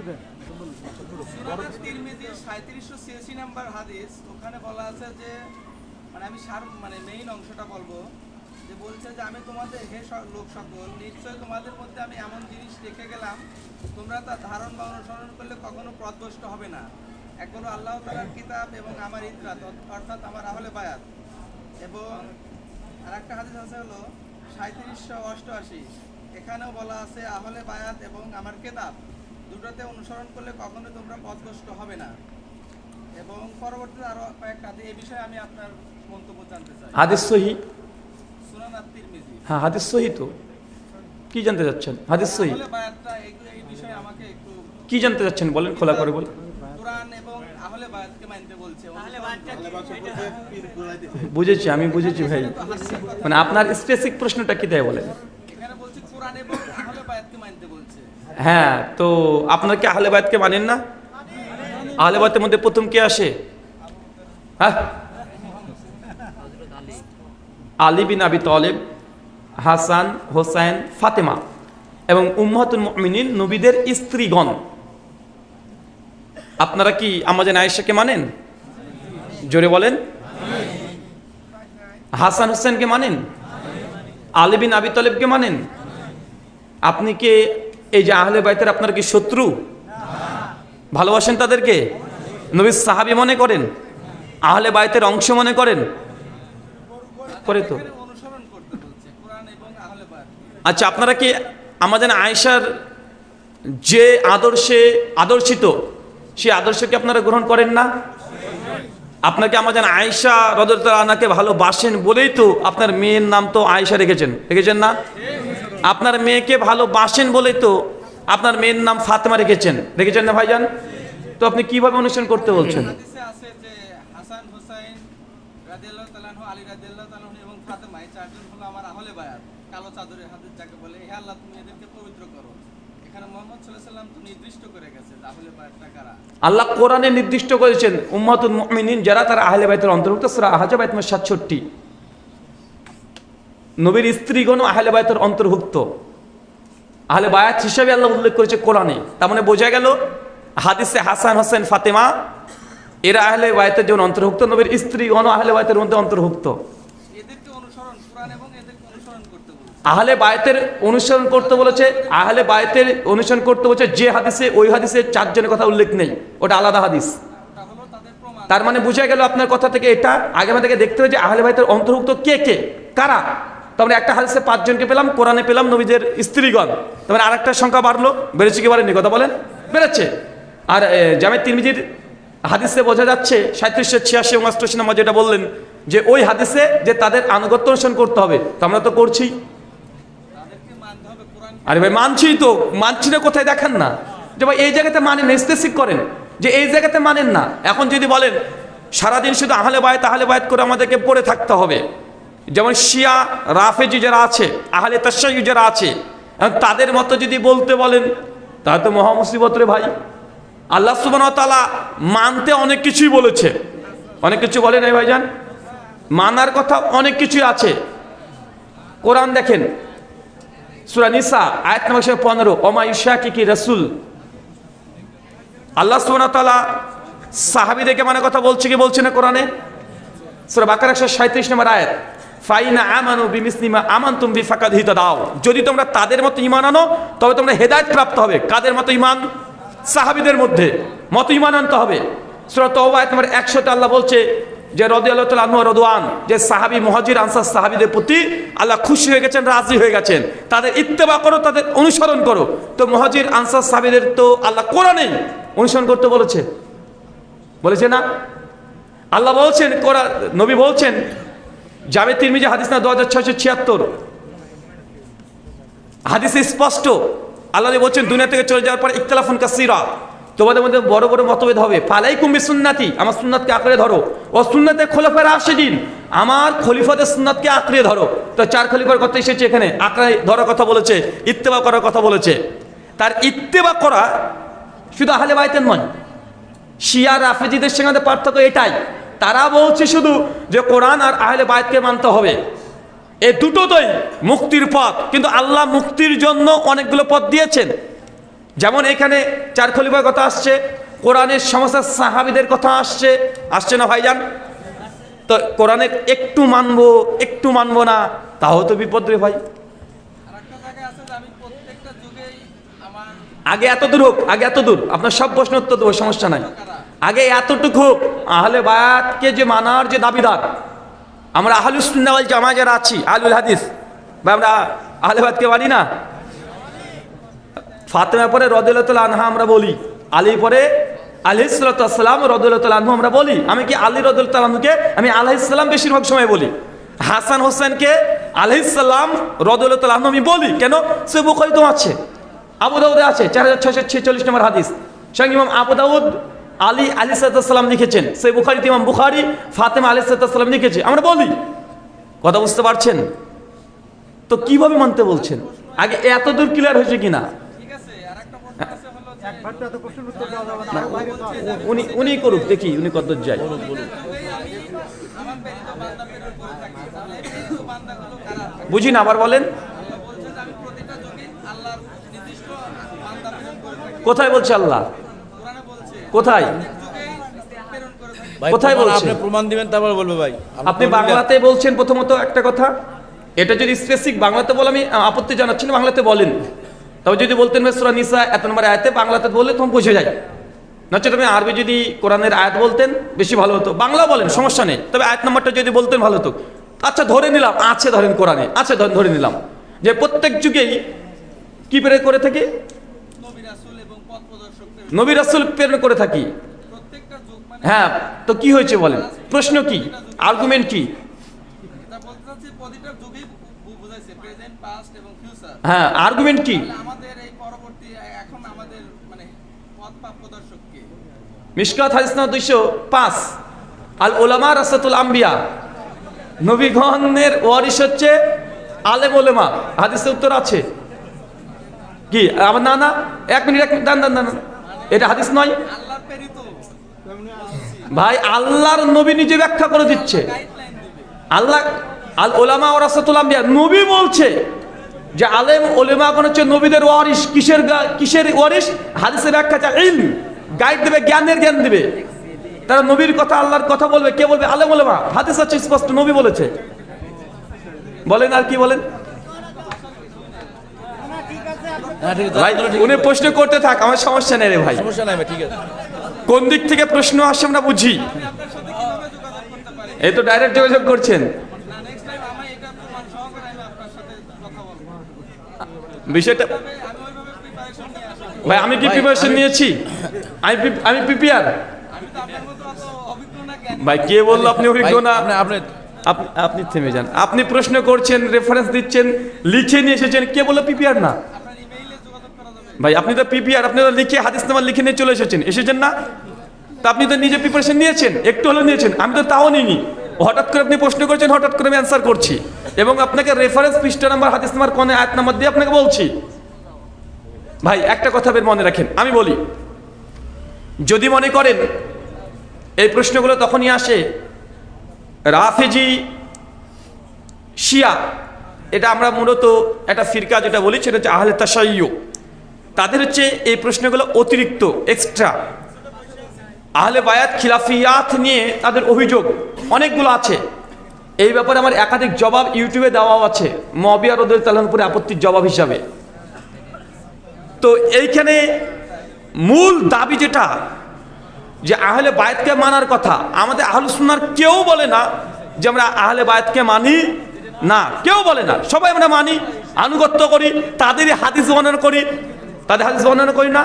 মানে মানে গেলাম, তোমরা তা ধারণ বা অনুসরণ করলে কখনো পথভ্রষ্ট হবে না। এক আল্লাহ তালার কিতাব এবং আমার ইতরাত অর্থাৎ আমার আহলে বায়াত। এবং আর একটা হাদিস আছে হলো সাঁত্রিশশো অষ্টআশি, এখানেও বলা আছে আহলে বায়াত এবং আমার কেতাব। দুটোতে অনুসরণ করলে কখনো তোমরা পথভ্রষ্ট হবে না। এবং পরবর্তীতে আরও কয়েকটা এই বিষয়ে আমি আপনার মন্তব্য জানতে চাই। হাদিস সহি? সুনান আত-তিরমিজি হ্যাঁ হাদিস সহি তো। কি জানতে চাচ্ছেন? হাদিস সহি? এই এই বিষয়ে আমাকে একটু কি জানতে চাচ্ছেন? বলেন খোলা করে বলেন। কোরআন এবং আহলে বায়াতকে মানতে বলছে। বুঝেছি আমি বুঝেছি ভাই। মানে আপনার স্পেসিফিক প্রশ্নটা কি দেয় বলেন এখানে বলছে কোরআন এবং আহলে বায়াতকে মানতে বলছে হ্যাঁ তো আপনার কি আহলে বায়াতকে মানেন না? আহলে বায়াতের মধ্যে প্রথম কে আসে? হ্যাঁ? আলী বিন আবি তলেব, হাসান, হোসাইন, ফাতেমা এবং উম্মাতুল মুমিনিন নবীদের স্ত্রীগণ। আপনারা কি আমাদের আয়েশাকে মানেন? জোরে বলেন। হাসান হোসেনকে মানেন? আলী বিন আবি তলেবকে মানেন? আপনি কি এই যে আহলে বাইতের আপনার কি শত্রু? ভালোবাসেন তাদেরকে? নবীর সাহাবি মনে করেন? আহলে বাইতের অংশ মনে করেন? করে তো। আচ্ছা আপনারা কি আমাদের আয়েশার যে আদর্শে আদর্শিত, সেই আদর্শকে আপনারা গ্রহণ করেন না? আপনাকে আমাদের আয়েশা রদরত আনাকে ভালোবাসেন বলেই তো আপনার মেয়ের নাম তো আয়েশা রেখেছেন? রেখেছেন না? আপনার মেয়েকে ভালোবাসেন বলেই তো আপনার মেয়ের নাম ফাতেমা রেখেছেন। রেখেছেন না ভাইজান? তো আপনি কীভাবে অনুষ্ঠান করতে বলছেন? বলে আল্লাহ কোরআনে নির্দিষ্ট করেছেন উম্মাতুল মুমিনিন যারা তারা আহলে বাইতের অন্তর্ভুক্ত সূরা 67 নবীর স্ত্রীগণ আহলে বাইতের অন্তর্ভুক্ত। আহলে বায়াত হিসেবে আল্লাহ উল্লেখ করেছে কোরআনে। তার মানে বোঝা গেল হাদিসে হাসান হোসেন ফাতেমা এরা আহলে বায়াতের যেমন অন্তর্ভুক্ত নবীর স্ত্রীগণ আহলে বায়াতের মধ্যে অন্তর্ভুক্ত। আহলে বায়তের অনুসরণ করতে বলেছে আহলে বায়তের অনুসরণ করতে বলেছে যে হাদিসে ওই হাদিসে চারজনের কথা উল্লেখ নেই ওটা আলাদা হাদিস। তার মানে বোঝা গেল আপনার কথা থেকে এটা আগে থেকে দেখতে হবে যে আহলে বাইতের অন্তর্ভুক্ত কে কে কারা? তার মানে একটা হাদিসে পাঁচজনকে পেলাম, কোরআনে পেলাম নবীদের স্ত্রীগণ। তারপরে মানে আরেকটার সংখ্যা বাড়লো, বেড়েছে কি বাড়েনি, কথা বলেন? বেড়েছে। আর জামে তিরমিজির হাদিসে বোঝা যাচ্ছে, সাঁত্রিশশো ছিয়াশি এবং অষ্টআশি নম্বর যেটা বললেন, যে ওই হাদিসে যে তাদের আনুগত্য অনুসরণ করতে হবে, তো আমরা তো করছি। আরে ভাই মানছি তো মানছি না কোথায় দেখান না? যে ভাই, এই জায়গাতে মানেন স্পেসিফিক করেন, যে এই জায়গাতে মানেন না। এখন যদি বলেন, সারাদিন শুধু আহলে বায়ত আহলে বায়ত করে আমাদেরকে পড়ে থাকতে হবে যেমন শিয়া, রাফেজি যারা আছে, আহলে তাসাইয়ু যারা আছে তাদের মতো যদি বলতে বলেন, তাহলে তো মহামুসিবত রে ভাই। আল্লাহ তাআলা মানতে অনেক কিছুই বলেছে। অনেক কিছু বলেন এই ভাইজান? মানার কথা অনেক কিছুই আছে। কোরআন দেখেন, সুরা নিসা, আয়াত নম্বর পনেরো ইশা কি কি রসুল। আল্লাহ তাআলা সাহাবীদেরকে মানে কথা বলছে কি বলছে না কোরআনে? সুরা বাকার একশো সাঁত্রিশ নম্বর আয়াত। ফাইনা আমানু বিমিসলিমা আমান তুমি ফাঁকাদ হিত দাও যদি তোমরা তাদের মতো ইমান আনো, তবে তোমরা হেদায়ত প্রাপ্ত হবে। কাদের মতো ইমান সাহাবীদের মধ্যে মতো ইমান আনতে হবে। সুরা তওবা আয়াত নম্বর একশোতে আল্লাহ বলছে যে রদি আল্লাহ রদওয়ান, যে সাহাবি, মহাজির, আনসার সাহাবিদের প্রতি আল্লাহ খুশি হয়ে গেছেন, রাজি হয়ে গেছেন। তাদের ইত্তেবা করো, তাদের অনুসরণ করো। তো মহাজির, আনসার সাহাবিদের তো আল্লাহ কোরআনেই অনুসরণ করতে বলেছে। বলেছে না? আল্লাহ বলছেন, কোরআন নবী বলছেন জামে তিরমিজি হাদিস না দু হাজার ছয়শো ছিয়াত্তর। হাদিসে স্পষ্ট, আল্লাহ বলছেন, দুনিয়া থেকে চলে যাওয়ার পর ইখতলাফুন কাসিরা। তোমাদের মধ্যে বড় বড় মতভেদ হবে। ফালাই কুম্বি সুন্নাতি আমার সুন্নাতকে আঁকড়ে ধরো। ও সুন্নাতে খোলাফের দিন আমার খলিফাদের সুন্নাতকে আঁকড়ে ধরো। তো চার খলিফার কথা এসেছে এখানে। আঁকড়ে ধরার কথা বলেছে, ইত্তেবা করার কথা বলেছে। তার ইত্তেবা করা শুধু আহলে বাইতের নয়, শিয়া, রাফেজিদের সঙ্গে পার্থক্য এটাই। তারা বলছে শুধু যে কোরআন আর আহলে বায়তকে মানতে হবে। এই দুটোতেই মুক্তির পথ। কিন্তু আল্লাহ মুক্তির জন্য অনেকগুলো পথ দিয়েছেন। যেমন এখানে চার খলিফার কথা আসছে, কোরআনের সমস্যা সাহাবিদের কথা আসছে। আসছে না ভাইজান? তো কোরআনের একটু মানবো একটু মানবো না, তাও তো বিপদ রে ভাই। আগে এত দূর হোক, আগে এত দূর আপনার সব প্রশ্ন উত্তর দেবো, সমস্যা নাই। আগে এতটুকু হোক। আহলে বায়াতকে যে মানার যে দাবিদার। আমরা আহলুসুন্নাওয়াল জামা যারা আছি আলুল হাদিস, বা আমরা আহলে বায়াতকে মানি না? ফাতেমা পরে রদুল্লাহ আনহা আমরা বলি, আলী পরে আলহিসাল্লাম রদুল্লাহ আনহু আমরা বলি, আমি কি আলী রদুল্লাহ আনহুকে, আমি আলহিসাল্লাম বেশিরভাগ সময় বলি। হাসান হোসেনকে আলহিসাল্লাম রদুল্লাহ আনহু আমি বলি, কেন? সে বুখারি তো আছে, আবু দাউদে আছে, চার হাজার ছয়শো ছেচল্লিশ নম্বর হাদিস। সঙ্গে ইমাম আবু দাউদ আলী আলী সাল্লাম লিখেছেন। সেই বুখারিতে ইমাম বুখারি, ফাতেমা আলী সাল্লাম লিখেছে। আমরা বলি, কথা বুঝতে পারছেন? তো কীভাবে মানতে বলছেন? আগে এত দূর ক্লিয়ার হয়েছে কিনা। উনি উনি করুক, দেখি উনি কত যায় বুঝি আবার বলেন? কোথায় বলছে আল্লাহ? কোথায়? কোথায় আপনি প্রমাণ দিবেন তারপর বলব ভাই। আপনি বাংলাতে বলছেন প্রথমত একটা কথা। এটা যদি স্পেসিফিক বাংলাতে বলে আমি আপত্তি জানাচ্ছি না বাংলাতে বলেন। তবে যদি বলতেন সুরা নিসা এত নম্বর আয়াতে বাংলাতে বললে তখন বুঝে যায়। নচেত তুমি আরবি যদি কোরআনের আয়াত বলতেন বেশি ভালো হতো। বাংলা বলেন সমস্যা নেই। তবে আয়াত নম্বরটা যদি বলতেন ভালো হতো। আচ্ছা ধরে নিলাম আছে ধরেন কোরআনে আছে ধরেন ধরে নিলাম। যে প্রত্যেক যুগেই কি প্রেরণ করে থাকি নবী রাসূল এবং পথ প্রদর্শক প্রেরণ নবী রাসূল প্রেরণ করে থাকি। প্রত্যেকটা হ্যাঁ তো কি হয়েছে বলেন? প্রশ্ন কি? আর্গুমেন্ট কি? হ্যাঁ আর্গুমেন্ট কি? তাহলে আমাদের এই পরবর্তী এখন আমাদের মানে পথ বা প্রদর্শক কে? মিশকাত হাদিস দুইশো পাঁচ। আল ওলামা রাসাতুল আম্বিয়া। নবীগণের ওয়ারিস হচ্ছে আলেম ওলেমা হাদিসের উত্তর আছে। কি? আমার না না? এক মিনিট এক মিনিট দান দান দান এটা হাদিস নয়। ভাই, আল্লাহর নবী নিজে ব্যাখ্যা করে দিচ্ছে। আল্লাহ, আল ওলামা ও রাসাতুল আম্বিয়া, নবী বলছে যে আলেম ওলেমা কোন হচ্ছে নবীদের ওয়ারিস কিসের কিসের ওয়ারিস হাদিসের ব্যাখ্যা চা ইলম। গাইড দেবে, জ্ঞানের জ্ঞান দেবে। তারা নবীর কথা, আল্লাহর কথা বলবে, কে বলবে? আলেম ওলেমা। হাদিস আছে স্পষ্ট, নবী বলেছে। বলেন আর কি বলেন হ্যাঁ ঠিক আছে ভাই উনি প্রশ্ন করতে থাক আমার সমস্যা নেই রে ভাই। সমস্যা নাই ঠিক আছে। কোন দিক থেকে প্রশ্ন আসে আমরা বুঝি। এই তো ডাইরেক্ট যোগাযোগ করছেন। বিষয়টা ভাই আমি কি প্রিপারেশন নিয়েছি? আমি আমি প্রিপেয়ার ভাই কে বলল আপনি অভিজ্ঞ না? আপনি থেমে যান। আপনি প্রশ্ন করছেন রেফারেন্স দিচ্ছেন লিখে নিয়ে এসেছেন কে বলল পিপিআর না আপনার ইমেইলে যোগাযোগ করা যাবে ভাই, আপনি তো পিপিআর আপনি তো লিখে, হাদিস নাম্বার লিখে নিয়ে চলে এসেছেন। এসেছেন না? তা আপনি তো নিজে প্রিপারেশন নিয়েছেন, একটু হলেও নিয়েছেন। আমি তো তাও নিইনি। হঠাৎ করে আপনি প্রশ্ন করেছেন, হঠাৎ করে আমি অ্যান্সার করছি। এবং আপনাকে রেফারেন্স পৃষ্ঠা নাম্বার হাদিস নাম্বার কোন আয়াত নাম্বার দিয়ে আপনাকে বলছি। ভাই, একটা কথা বের মনে রাখেন, আমি বলি। যদি মনে করেন, এই প্রশ্নগুলো তখনই আসে, রাফেজি, শিয়া, এটা আমরা মূলত একটা ফিরকা যেটা বলি, সেটা হচ্ছে আহলে তাসাইয়ু তাদের হচ্ছে এই প্রশ্নগুলো অতিরিক্ত এক্সট্রা আহলে বায়াত খিলাফিয়াত নিয়ে তাদের অভিযোগ অনেকগুলো আছে। এই ব্যাপারে আমার একাধিক জবাব ইউটিউবে দেওয়াও আছে মবিয়া রদুল তালানপুরে আপত্তির জবাব হিসাবে। তো এইখানে মূল দাবি যেটা, যে আহলে বায়াতকে মানার কথা, আমাদের আহলে সুন্নার কেউ বলে না যে আমরা আহলে বায়াতকে মানি না, কেউ বলে না, সবাই আমরা মানি, আনুগত্য করি, তাদেরই হাদিস বর্ণনা করি তাদের হাদিস বর্ণনা করি না।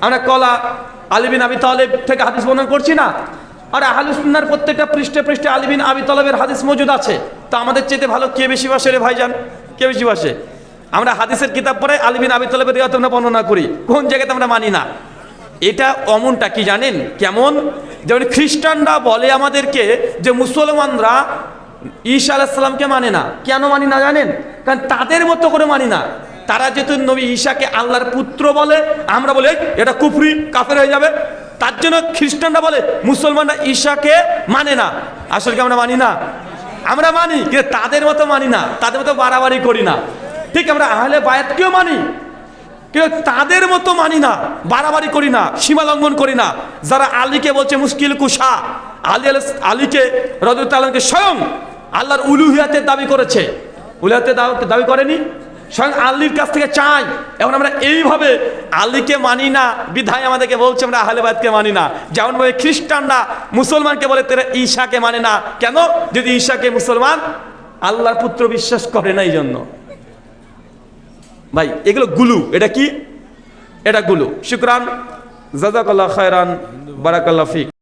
আমরা কলা আলিবিন আবি তালেব থেকে হাদিস বর্ণনা করছি না। আর আহলুসুন্নার প্রত্যেকটা পৃষ্ঠে পৃষ্ঠে আলিবিন আবি তালেবের হাদিস মজুদ আছে। তা আমাদের চেতে ভালো কে বেশি বাসে রে ভাইজান? কে বেশি বাসে আমরা হাদিসের কিতাব পড়ে আলিবিন আবি তালেবের রিয়াত আমরা বর্ণনা করি। কোন জায়গাতে আমরা মানি না? এটা অমনটা কি জানেন? কেমন? যেমন খ্রিস্টানরা বলে আমাদেরকে যে মুসলমানরা ঈশা আলাহিসাল্লামকে মানে না। কেন মানি না জানেন? কারণ তাদের মতো করে মানি না। তারা যেহেতু নবী ঈশাকে আল্লাহর পুত্র বলে, আমরা বলে এটা কুফরি, কাফের হয়ে যাবে। তার জন্য খ্রিস্টানরা বলে, মুসলমানরা ঈশাকে মানে না। আসলে কি আমরা মানি না? আমরা মানি, কিন্তু তাদের মতো মানি না, তাদের মতো বাড়াবাড়ি করি না। ঠিক আমরা আহলে বায়াতকেও মানি, কিন্তু তাদের মতো মানি না, বাড়াবাড়ি করি না, সীমা লঙ্ঘন করি না। যারা আলীকে বলছে মুশকিল কুশা, আলী আল- আলীকে রজত স্বয়ং আল্লাহর উলুহিয়াতের দাবি করেছে। উলুহিয়াতের দাবি- দাবি করেনি? স্বয়ং আল্লির কাছ থেকে চাই। এখন আমরা এইভাবে আলীকে মানি না, বিধায় আমাদেরকে বলছে আমরা আহলেবাদকে মানি না। যেমনভাবে খ্রিস্টানরা মুসলমানকে বলে, তারা ঈশাকে মানে না। কেন? যদি ঈশাকে মুসলমান, আল্লাহর পুত্র বিশ্বাস করে না এই জন্য ভাই, এগুলো গুলু। এটা কি? এটা গুলু। শুক্রান। জাজাকাল্লাহ খায়রান। বারাকাল্লাহ ফিক।